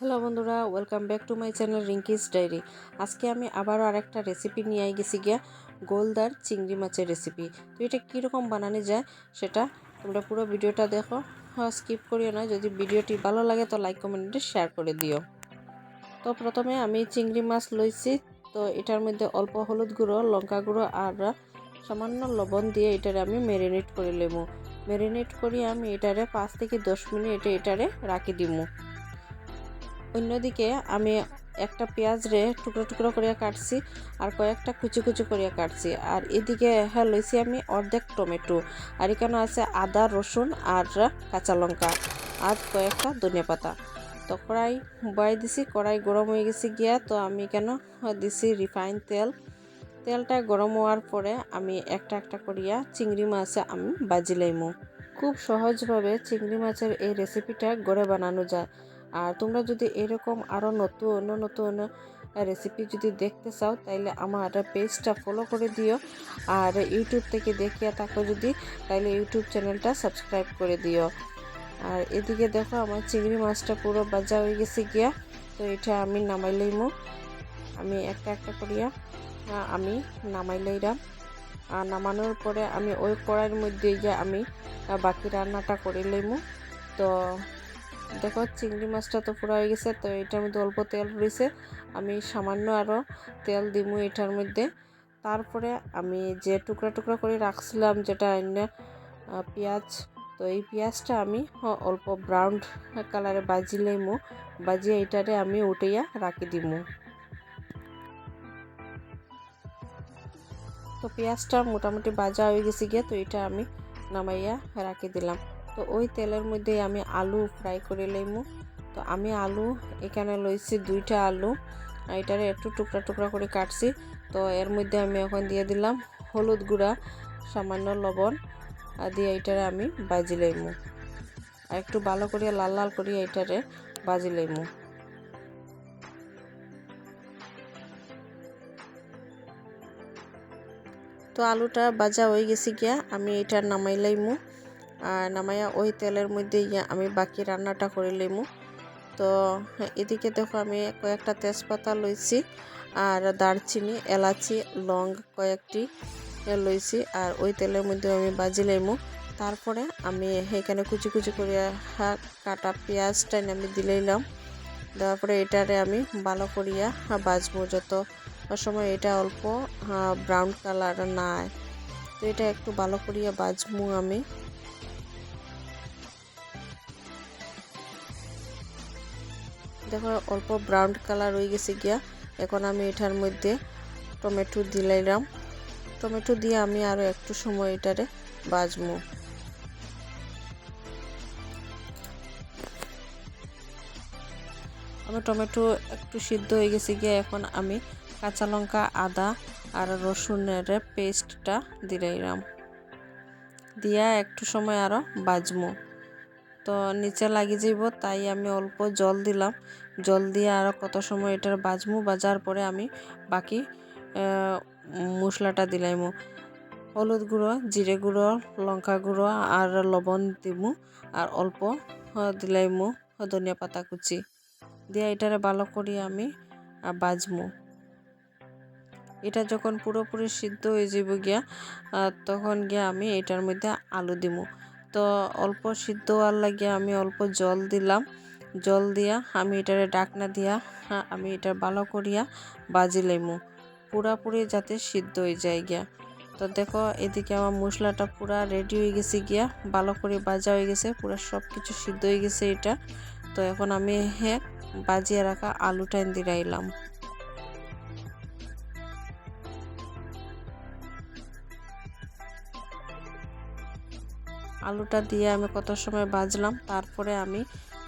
Hello বন্ধুরা welcome back to my channel Rinki's diary আজকে আমি আবারও আরেকটা রেসিপি নিয়ে গেছি গিয়া, গোলদার চিংড়ি মাছের রেসিপি তো এটা কীরকম বানানো যায় সেটা তোমরা পুরো ভিডিওটা দেখো। স্কিপ করিও না, যদি ভিডিওটি ভালো লাগে তো লাইক কমেন্টে শেয়ার করে দিও। তো প্রথমে আমি চিংড়ি মাছ লইছি, তো এটার মধ্যে অল্প হলুদ গুঁড়ো, লঙ্কা গুঁড়ো আর সামান্য লবণ দিয়ে এটারে আমি ম্যারিনেট করে নেব। ম্যারিনেট করি আমি এটারে পাঁচ থেকে দশ মিনিট এটা এটারে রাখি দিমু। অন্যদিকে আমি একটা পেঁয়াজ রে টুকরো টুকরো করিয়া কাটছি আর কয়েকটা কুচি কুচি করিয়া কাটছি। আর এদিকে হ্যাঁ লইছি আমি অর্ধেক টমেটো। আর এখানে আছে আদা, রসুন আর কাঁচা লঙ্কা আর কয়েকটা ধনিয়া পাতা। তো কড়াই বয়াই দিছি, কড়াই গরম হয়ে গেছে গিয়া তো আমি কেন দিছি রিফাইন তেল। তেলটা গরম হওয়ার পরে আমি একটা একটা করিয়া চিংড়ি মাছে আমি বাজি লাইমু। খুব সহজভাবে চিংড়ি মাছের এই রেসিপিটা গড়ে বানানো যায়। আর তোমরা যদি এরকম আরও নতুন নতুন রেসিপি যদি দেখতে চাও, তাইলে আমার পেজটা ফলো করে দিও। আর ইউটিউব থেকে দেখিয়া থাকো যদি, তাইলে ইউটিউব চ্যানেলটা সাবস্ক্রাইব করে দিও। আর এদিকে দেখো, আমার চিংড়ি মাছটা পুরো বাজা হয়ে গেছে গিয়া। তো এটা আমি নামাই লইমু। আমি একটা একটা করিয়া আমি নামাই লইলাম আর নামানোর পরে আমি ওই কড়াইয়ের মধ্যে গিয়ে আমি বাকি রান্নাটা করে লইমু। তো দেখো, চিংড়ি মাছটা তো পুরো হয়ে গেছে, তো এটার মধ্যে অল্প তেল রয়েছে। আমি সামান্য আরও তেল দিমু এটার মধ্যে। তারপরে আমি যে টুকরা টুকরা করে রাখছিলাম, যেটা অন্য পেঁয়াজ, তো এই পেঁয়াজটা আমি অল্প ব্রাউন কালারে বাজি লইমু বাজিয়ে এটারে আমি উঠাইয়া রাখি দিমু। তো পেঁয়াজটা মোটামুটি বাজা হয়ে গেছে গিয়ে, তো এটা আমি নামাইয়া রাখি দিলাম। তো ওই তেলের মধ্যে আমি আলু ফ্রাই করে লইমু তো আমি আলু এখানে লইছি দুইটা আলু এটারে একটু টুকরা টুকরা করে কাটছি। তো এর মধ্যে আমি এখন দিয়ে দিলাম হলুদ গুঁড়া, সামান্য লবণ দিয়ে এটারে আমি বাজি লইমু আর একটু ভালো করে লাল লাল করে এটারে বাজি লইমু তো আলুটা বাজা হয়ে গেছে গিয়া আমি এটা নামাই লাইমু আর নামাইয়া ওই তেলের মধ্যে আমি বাকি রান্নাটা করে লিমু। তো এদিকে দেখো আমি কয়েকটা তেজপাতা লইছি আর দারচিনি, এলাচি, লং কয়েকটি লইছি আর ওই তেলের মধ্যে আমি বাজি লাইমু তারপরে আমি এখানে কুচি কুচি করে কাটা পেঁয়াজটা আমি দিলাইলাম দেওয়ার পরে এটারে আমি ভালো করিয়া বাজবো যত সময় এটা অল্প ব্রাউন কালার নাই। তো এটা একটু ভালো করিয়া বাজবো আমি। দেখো, অল্প ব্রাউন কালার হয়ে গেছে গিয়া। এখন আমি এটার মধ্যে টমেটো দিলাইলাম। টমেটো দিয়ে আমি আরও একটু সময় এটারে বাজমু। আমি টমেটো একটু সিদ্ধ হয়ে গেছে গিয়ে, এখন আমি কাঁচা লঙ্কা, আদা আর রসুনের পেস্টটা দিলাইলাম। দিয়া একটু সময় আরও বাজমু। তো নিচে লাগি যাইব তাই আমি অল্প জল দিলাম। জল দিয়ে আর কত সময় এটার বাজমু, বাজার পরে আমি বাকি মশলাটা দিলাইমু হলুদ গুঁড়ো, জিরে গুঁড়ো, লঙ্কা গুঁড়ো আর লবণ দিমু আর অল্প দিলাইমু ধনিয়া পাতা কুচি। দিয়ে এটারে ভালো করি আমি বাজমু। এটা যখন পুরোপুরি সিদ্ধ হয়ে যাব গিয়া তখন গিয়া আমি এটার মধ্যে আলু দিমু। তো অল্প সিদ্ধ হওয়ার লাগিয়া আমি অল্প জল দিলাম। জল দিয়া আমি এটারে ডাকনা দিয়া আমি এটা ভালো করিয়া বাজি লেমু পুরাপুরি যাতে সিদ্ধ হয়ে যায় গিয়া। তো দেখো, এদিকে আমার মশলাটা পুরা রেডি হয়ে গেছে গিয়া, ভালো করে বাজা হয়ে গেছে, পুরো সব কিছু সিদ্ধ হয়ে গেছে এটা। তো এখন আমি হ্যাঁ বাজিয়ে রাখা আলুটা দিলাইলাম আলুটা দিয়ে আমি কত সময় বাজলাম, তারপরে আমি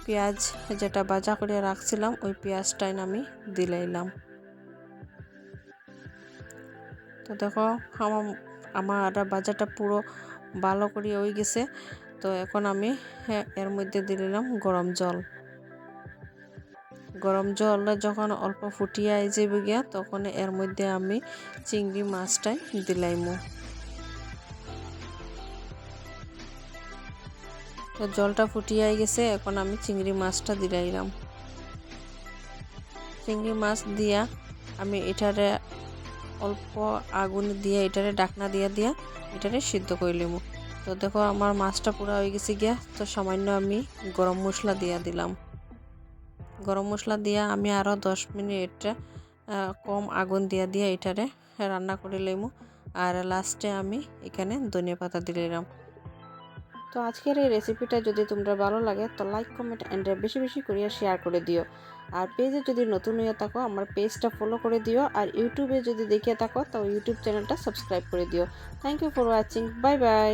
পেঁয়াজ যেটা বাজা করে রাখছিলাম, ওই পেঁয়াজটাই আমি দিলাইলাম তো দেখো, আমার আমার বাজারটা পুরো ভালো করে হয়ে গেছে। তো এখন আমি এর মধ্যে দিলাম গরম জল। গরম জল যখন অল্প ফুটিয়ে যাবে গিয়া, তখন এর মধ্যে আমি চিংড়ি মাছটাই দিলাইমু তো জলটা ফুটিয়ে গেছে, এখন আমি চিংড়ি মাছটা দিলাইলাম। চিংড়ি মাছ দিয়া আমি এটারে অল্প আগুন দিয়ে, এটারে ডাকনা দিয়া দিয়া এটারে সিদ্ধ করে লিম তো দেখো আমার মাছটা পুরো হয়ে গেছে গিয়া, তো সামান্য আমি গরম মশলা দিয়া দিলাম। গরম মশলা দিয়া আমি আরও দশ মিনিট কম আগুন দিয়া দিয়া এটারে রান্না করে লইমু আর লাস্টে আমি এখানে ধনিয়া পাতা দিলাম। তো আজকের এই রেসিপিটা যদি তোমরা ভালো লাগে, তো লাইক কমেন্ট অ্যান্ড বেশি বেশি করিয়া শেয়ার করে দিও। আর পেজে যদি নতুন হয়ে থাকো, আমার পেজটা ফলো করে দিও। আর ইউটিউবে যদি দেখিয়ে থাকো, তো ইউটিউব চ্যানেলটা সাবস্ক্রাইব করে দিও। Thank you for watching bye bye